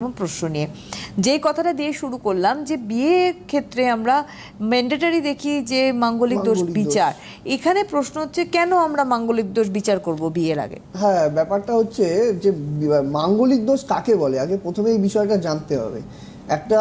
প্রশ্ন নিয়ে। যেই কথাটা দিয়ে শুরু করলাম যে বিয়ে ক্ষেত্রে আমরা ম্যান্ডেটারি দেখি যে মাঙ্গলিক দোষ বিচার। এখানে প্রশ্ন হচ্ছে কেন আমরা মাঙ্গলিক দোষ বিচার করব বিয়ের আগে? হ্যাঁ ব্যাপারটা হচ্ছে যে মাঙ্গলিক দোষ কাকে বলে? আগে প্রথমে এই বিষয়টা জানতে হবে। একটা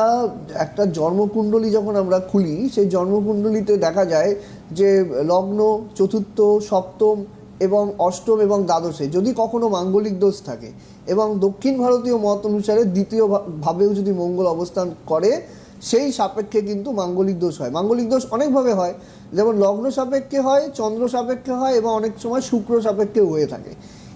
একটা জন্মকুণ্ডলী যখন আমরা খুলি সেই জন্মকুণ্ডলীতে দেখা যায় যে লগ্ন চতুর্থ সপ্তম এবং অষ্টম এবং দ্বাদশে, যদি কখনো মাঙ্গলিক দোষ থাকে। এবং দক্ষিণ ভারতীয় মত অনুসারে দ্বিতীয় ভাবেও যদি মঙ্গল অবস্থান করে, সেই সাপেক্ষে কিন্তু মাঙ্গলিক দোষ হয়। মাঙ্গলিক দোষ অনেকভাবে হয়। যেমন লগ্ন সাপেক্ষে হয়, চন্দ্র সাপেক্ষে হয় এবং অনেক সময় শুক্র সাপেক্ষে হয়ে থাকে।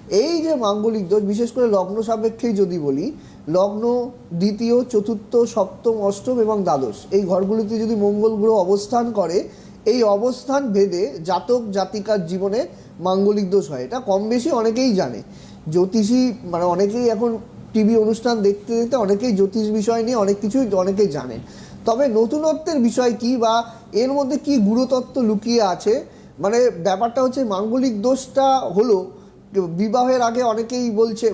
এই যে মাঙ্গলিক দোষ, বিশেষ করে লগ্ন সাপেক্ষেই যদি বলি, লগ্ন দ্বিতীয়, চতুর্থ, সপ্তম, অষ্টম এবং দ্বাদশ, এই ঘরগুলিতে যদি মঙ্গল গ্রহ অবস্থান করে এই অবস্থান ভেদে জাতক জাতিকার জীবনে মাঙ্গলিক দোষ হয়। এটা কম বেশি অনেকেই জানে। জ্যোতিষী মানে অনেকেই এখন টিভি অনুষ্ঠান দেখতে দেখতে অনেকেই জ্যোতিষ বিষয় নিয়ে অনেক কিছুই অনেকেই জানেন। তবে নতুনত্বের বিষয় কি বা এর মধ্যে কি গুরুতত্ত্ব লুকিয়ে আছে? মানে ব্যাপারটা হচ্ছে মাঙ্গলিক দোষটা হলো, বিবাহের আগে অনেকেই বলছে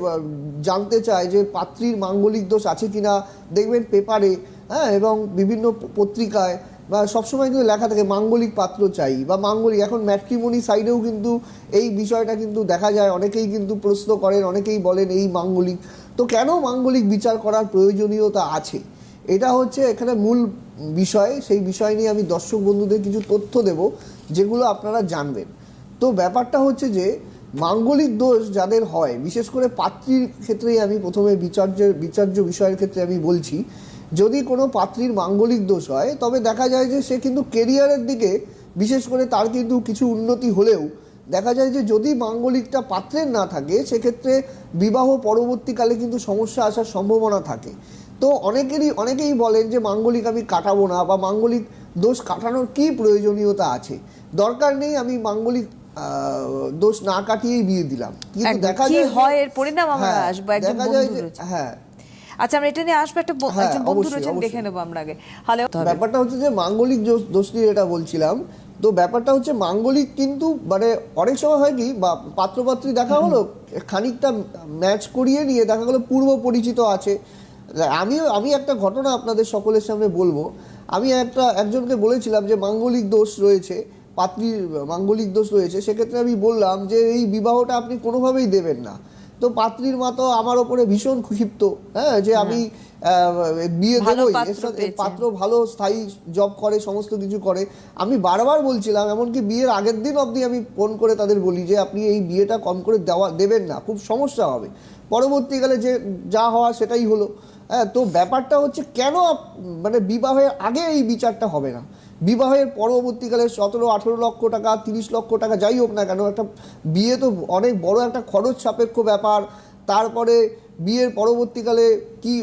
জানতে চায় যে পাত্রীর মাঙ্গলিক দোষ আছে কিনা। দেখবেন পেপারে হ্যাঁ এবং বিভিন্ন পত্রিকায় বা সবসময় কিন্তু লেখা থাকে, মাঙ্গলিক পাত্র চাই বা মাঙ্গলিক, এখন ম্যাট্রিমনি সাইডেও কিন্তু এই বিষয়টা কিন্তু দেখা যায়, অনেকেই কিন্তু প্রশ্ন করেন, অনেকেই বলেন এই মাঙ্গলিক। তো কেন মাঙ্গলিক বিচার করার প্রয়োজনীয়তা আছে? এটা হচ্ছে এখানে মূল বিষয়, সেই বিষয় নিয়ে আমি দর্শক বন্ধুদের কিছু তথ্য দেব, যেগুলো আপনারা জানবেন। তো ব্যাপারটা হচ্ছে যে, মাঙ্গলিক দোষ যাদের হয়, বিশেষ করে পাত্রীর ক্ষেত্রেই আমি প্রথমে বিচার্যের বিচার্য বিষয়ের ক্ষেত্রে আমি বলছি যদি কোনো পাত্রীর মাঙ্গলিক দোষ হয় তবে দেখা যায় যে সে কিন্তু কেরিয়ারের দিকে বিশেষ করে তার কিন্তু কিছু উন্নতি হলেও দেখা যায় যে যদি মাঙ্গলিকটা পাত্রের না থাকে সেক্ষেত্রে বিবাহ পরবর্তীকালে কিন্তু সমস্যা আসার সম্ভাবনা থাকে। তো অনেকেরই অনেকেই বলেন যে মাঙ্গলিক আমি কাটাবো না বা মাঙ্গলিক দোষ কাটানোর কি প্রয়োজনীয়তা আছে? দরকার নেই আমি মাঙ্গলিক দোষ না কাটিয়েই বিয়ে দিলাম। কিন্তু দেখা যায় হয় এর পরিণাম আমরা হ্যাঁ, আসব একজন দেখা যায় যে- হ্যাঁ আচ্ছা আমরা এটা নিয়ে আসব একটা হ্যাঁ, একজন বন্ধু রয়েছেন দেখে নেব আমরা আগে। হ্যালো। ব্যাপারটা হচ্ছে যে মাঙ্গলিক দোষ- দোষ নিয়ে এটা বলছিলাম তো ব্যাপারটা হচ্ছে মাঙ্গলিক কিন্তু মানে অনেক সময় হয় কি বা পাত্রপাত্রী দেখা হলো খানিকটা ম্যাচ করিয়ে নিয়ে দেখা গেলো পূর্ব পরিচিত আছে। আমিও আমি একটা ঘটনা আপনাদের সকলের সামনে বলব। আমি একটা একজনকে বলেছিলাম যে মাঙ্গলিক দোষ রয়েছে পাত্রীর মাঙ্গলিক দোষ রয়েছে সেক্ষেত্রে আমি বললাম যে এই বিবাহটা আপনি কোনোভাবেই দেবেন না। তো পাত্রীর মা তো আমার ওপরে ভীষণ ক্ষিপ্ত হ্যাঁ যে আমি বিয়ে দেবই। পাত্র ভালো স্থায়ী জব করে সমস্ত কিছু করে। আমি বারবার বলছিলাম এমনকি বিয়ের আগের দিন অবধি আমি ফোন করে তাদের বলি যে আপনি এই বিয়েটা কম করে দেওয়া দেবেন না খুব সমস্যা হবে। পরবর্তীকালে যে যা হওয়া সেটাই হলো। হ্যাঁ তো ব্যাপারটা হচ্ছে কেন মানে বিবাহের আগে এই বিচারটা হবে না? বিবাহের পরবর্তীকালে সতেরো আঠেরো লক্ষ টাকা তিরিশ লক্ষ টাকা যাই হোক না কেন একটা বিয়ে তো অনেক বড় একটা খরচ সাপেক্ষ ব্যাপার। তারপরে বিয়ের পরবর্তীকালে কি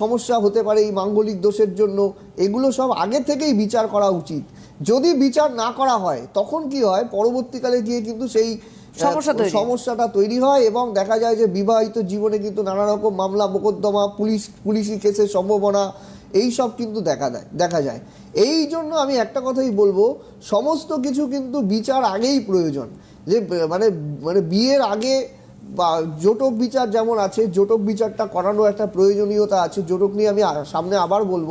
সমস্যা হতে পারে এই মাঙ্গলিক দোষের জন্য এগুলো সব আগে থেকেই বিচার করা উচিত। যদি বিচার না করা হয় তখন কি হয় পরবর্তীকালে গিয়ে কিন্তু সেই সমস্যাটা তৈরি হয় এবং দেখা যায় যে বিবাহিত জীবনে কিন্তু নানা রকম মামলা মোকদ্দমা পুলিশ পুলিশি কেসের সম্ভাবনা এই সব কিন্তু দেখা দেয় দেখা যায়। এই জন্য আমি একটা কথাই বলব, সমস্ত কিছু কিন্তু বিচার আগেই প্রয়োজন। যে মানে মানে বিয়ের আগে বা জোটক বিচার যেমন আছে, জোটক বিচারটা করানোর একটা প্রয়োজনীয়তা আছে, জোটক নিয়ে আমি সামনে আবার বলব।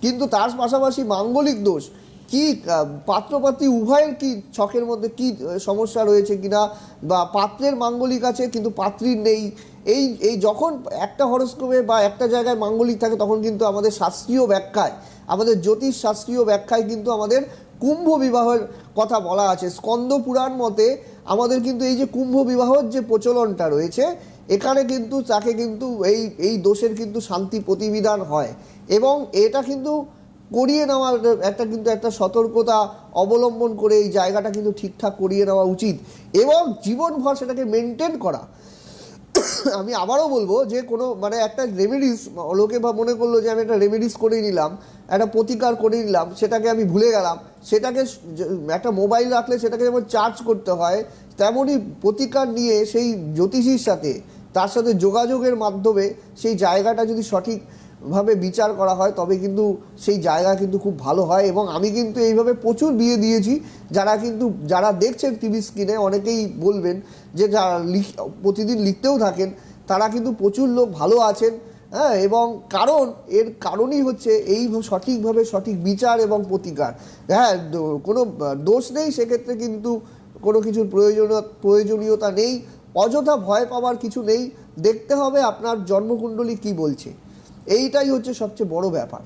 কিন্তু তার পাশাপাশি মাঙ্গলিক দোষ কি আহ, পাত্রপাত্রী উভয়ের কি ছকের মধ্যে কি সমস্যা রয়েছে কিনা বা পাত্রের মাঙ্গলিক আছে কিন্তু পাত্রীর নেই? এই এই যখন একটা হরস্কোপে বা একটা জায়গায় মাঙ্গলিক থাকে তখন কিন্তু আমাদের শাস্ত্রীয় ব্যাখ্যায় আমাদের জ্যোতিষ শাস্ত্রীয় ব্যাখ্যায় কিন্তু আমাদের কুম্ভ বিবাহের কথা বলা আছে। স্কন্দ পুরাণ মতে আমাদের কিন্তু এই যে কুম্ভ বিবাহর যে প্রচলনটা রয়েছে এখানে কিন্তু তাকে কিন্তু এই এই দোষের কিন্তু শান্তি প্রতিবিধান হয় এবং এটা কিন্তু করিয়ে নেওয়ার একটা কিন্তু একটা সতর্কতা অবলম্বন করে এই জায়গাটা কিন্তু ঠিকঠাক করিয়ে নেওয়া উচিত। এবং জীবনভর সেটাকে মেনটেন করা। আমি আবারও বলব যে কোনো মানে একটা রেমেডিস লোকে বা মনে করল যে আমি একটা রেমেডিস করে নিলাম, একটা প্রতিকার করে নিলাম, সেটাকে আমি ভুলে গেলাম, সেটাকে একটা মোবাইল রাখলে সেটাকে যেমন চার্জ করতে হয়, তেমনই প্রতিকার নিয়ে সেই জ্যোতিষীর সাথে, তার সাথে যোগাযোগের মাধ্যমে সেই জায়গাটা যদি সঠিক ভাবে বিচার করা হয়, তবে কিন্তু সেই জায়গা কিন্তু খুব ভালো হয় এবং আমি কিন্তু এইভাবে প্রচুর বিয়ে দিয়েছি। যারা কিন্তু, যারা দেখছেন টিভি স্ক্রিনে অনেকেই বলবেন যে যারা লিখ, প্রতিদিন লিখতেও থাকেন, তারা কিন্তু প্রচুর লোক ভালো আছেন হ্যাঁ এবং কারণ, এর কারণই হচ্ছে এই সঠিকভাবে সঠিক বিচার এবং প্রতিকার। হ্যাঁ কোনো, দোষ নেই, সেক্ষেত্রে কিন্তু কোনো কিছুর প্রয়োজনীয় প্রয়োজনীয়তা নেই, অযথা ভয় পাওয়ার কিছু নেই। দেখতে হবে আপনার জন্মকুণ্ডলী কি বলছে। এইটাই হচ্ছে সবচেয়ে বড় ব্যাপার।